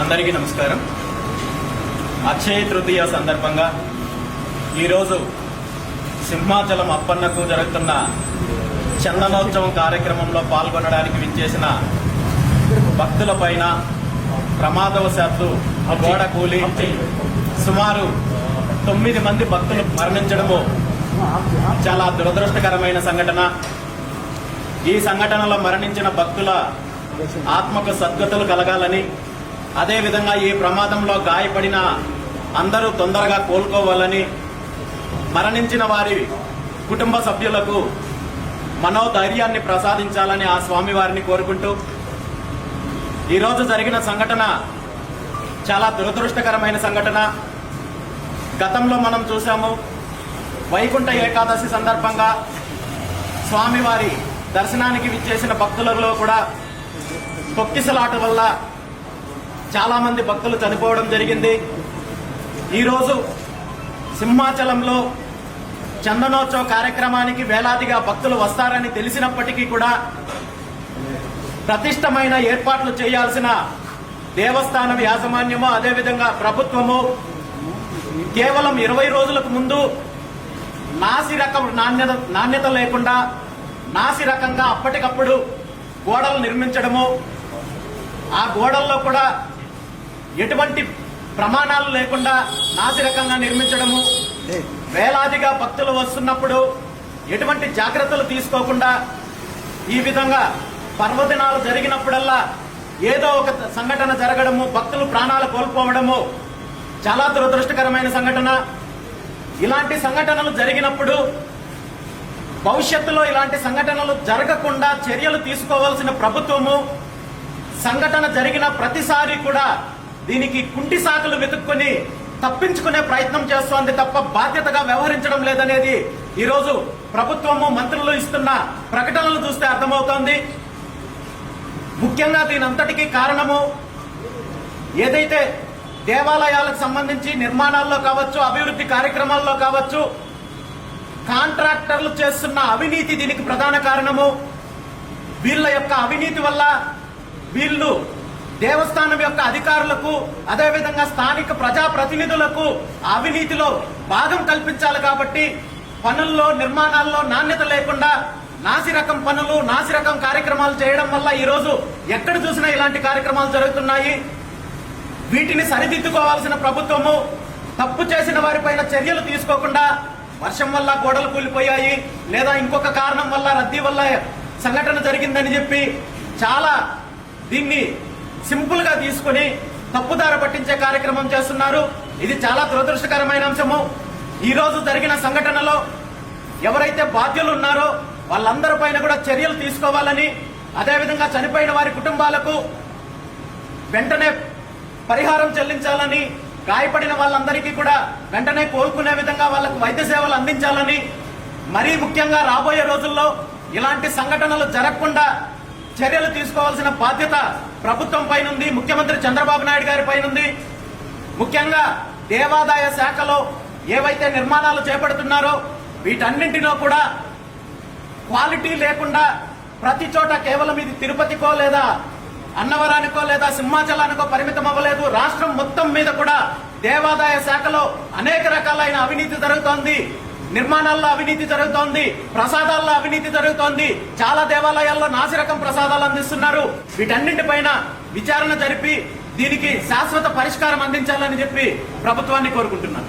అందరికీ నమస్కారం. అక్షయ తృతీయ సందర్భంగా ఈరోజు సింహాచలం అప్పన్నకు జరుగుతున్న చందనోత్సవం కార్యక్రమంలో పాల్గొనడానికి విచ్చేసిన భక్తులపైన ప్రమాదవశాత్తు గోడ కూలి సుమారు తొమ్మిది మంది భక్తులు మరణించడము చాలా దురదృష్టకరమైన సంఘటన. ఈ సంఘటనలో మరణించిన భక్తుల ఆత్మకు సద్గతులు కలగాలని అదేవిధంగా ఈ ప్రమాదంలో గాయపడిన అందరూ తొందరగా కోలుకోవాలని మరణించిన వారి కుటుంబ సభ్యులకు మనోధైర్యాన్ని ప్రసాదించాలని ఆ స్వామివారిని కోరుకుంటూ ఈరోజు జరిగిన సంఘటన చాలా దురదృష్టకరమైన సంఘటన. గతంలో మనం చూసాము వైకుంఠ ఏకాదశి సందర్భంగా స్వామివారి దర్శనానికి విచ్చేసిన భక్తులలో కూడా తొక్కిసలాట వల్ల చాలా మంది భక్తులు చనిపోవడం జరిగింది. ఈరోజు సింహాచలంలో చందనోత్సవ కార్యక్రమానికి వేలాదిగా భక్తులు వస్తారని తెలిసినప్పటికీ కూడా ప్రతిష్టమైన ఏర్పాట్లు చేయాల్సిన దేవస్థానం యాజమాన్యము అదేవిధంగా ప్రభుత్వము కేవలం ఇరవై రోజులకు ముందు నాసి రకం నాణ్యత నాణ్యత లేకుండా నాసి రకంగా అప్పటికప్పుడు గోడలు నిర్మించడము ఆ గోడల్లో కూడా ఎటువంటి ప్రమాణాలు లేకుండా నాసి రకంగా నిర్మించడము వేలాదిగా భక్తులు వస్తున్నప్పుడు ఎటువంటి జాగ్రత్తలు తీసుకోకుండా ఈ విధంగా పర్వదినాలు జరిగినప్పుడల్లా ఏదో ఒక సంఘటన జరగడము భక్తులు ప్రాణాలు కోల్పోవడము చాలా దురదృష్టకరమైన సంఘటన. ఇలాంటి సంఘటనలు జరిగినప్పుడు భవిష్యత్తులో ఇలాంటి సంఘటనలు జరగకుండా చర్యలు తీసుకోవాల్సిన ప్రభుత్వము సంఘటన జరిగిన ప్రతిసారి కూడా దీనికి కుంటి సాకులు వెతుక్కొని తప్పించుకునే ప్రయత్నం చేస్తోంది తప్ప బాధ్యతగా వ్యవహరించడం లేదనేది ఈరోజు ప్రభుత్వము మంత్రులు ఇస్తున్న ప్రకటనలు చూస్తే అర్థమవుతోంది. ముఖ్యంగా దీనంతటికీ కారణము ఏదైతే దేవాలయాలకు సంబంధించి నిర్మాణాల్లో కావచ్చు అభివృద్ధి కార్యక్రమాల్లో కావచ్చు కాంట్రాక్టర్లు చేస్తున్న అవినీతి దీనికి ప్రధాన కారణము. వీళ్ళ యొక్క అవినీతి వల్ల వీళ్ళు దేవస్థానం యొక్క అధికారులకు అదేవిధంగా స్థానిక ప్రజాప్రతినిధులకు ప్రతినిధులకు అవినీతిలో భాగం కల్పించాలి కాబట్టి పనుల్లో నిర్మాణాల్లో నాణ్యత లేకుండా నాసిరకం పనులు నాసిరకం కార్యక్రమాలు చేయడం వల్ల ఈరోజు ఎక్కడ చూసినా ఇలాంటి కార్యక్రమాలు జరుగుతున్నాయి. వీటిని సరిదిద్దుకోవాల్సిన ప్రభుత్వము తప్పు చేసిన వారిపైన చర్యలు తీసుకోకుండా వర్షం వల్ల గోడలు కూలిపోయాయి లేదా ఇంకొక కారణం వల్ల రద్దీ వల్ల సంఘటన జరిగిందని చెప్పి చాలా దీన్ని సింపుల్గా తీసుకుని తప్పుదార పట్టించే కార్యక్రమం చేస్తున్నారు. ఇది చాలా దురదృష్టకరమైన అంశము. ఈ రోజు జరిగిన సంఘటనలో ఎవరైతే బాధ్యులు ఉన్నారో వాళ్ళందరి పైన కూడా చర్యలు తీసుకోవాలని అదేవిధంగా చనిపోయిన వారి కుటుంబాలకు వెంటనే పరిహారం చెల్లించాలని గాయపడిన వాళ్ళందరికీ కూడా వెంటనే కోలుకునే విధంగా వాళ్ళకు వైద్య సేవలు అందించాలని మరీ ముఖ్యంగా రాబోయే రోజుల్లో ఇలాంటి సంఘటనలు జరగకుండా చర్యలు తీసుకోవాల్సిన బాధ్యత ప్రభుత్వం పైనుంది ముఖ్యమంత్రి చంద్రబాబు నాయుడు గారి పైనుంది. ముఖ్యంగా దేవాదాయ శాఖలో ఏవైతే నిర్మాణాలు చేపడుతున్నారో వీటన్నింటిలో కూడా క్వాలిటీ లేకుండా ప్రతి చోట కేవలం ఇది తిరుపతికో లేదా అన్నవరానికో లేదా సింహాచలానికో పరిమితం అవ్వలేదు. రాష్ట్రం మొత్తం మీద కూడా దేవాదాయ శాఖలో అనేక రకాలైన అవినీతి జరుగుతోంది. నిర్మాణాల్లో అవినీతి జరుగుతోంది ప్రసాదాల్లో అవినీతి జరుగుతోంది చాలా దేవాలయాల్లో నాసిరకం ప్రసాదాలు అందిస్తున్నారు. వీటన్నింటిపైన విచారణ జరిపి దీనికి శాశ్వత పరిష్కారం అందించాలని చెప్పి ప్రభుత్వాన్ని కోరుకుంటున్నాను.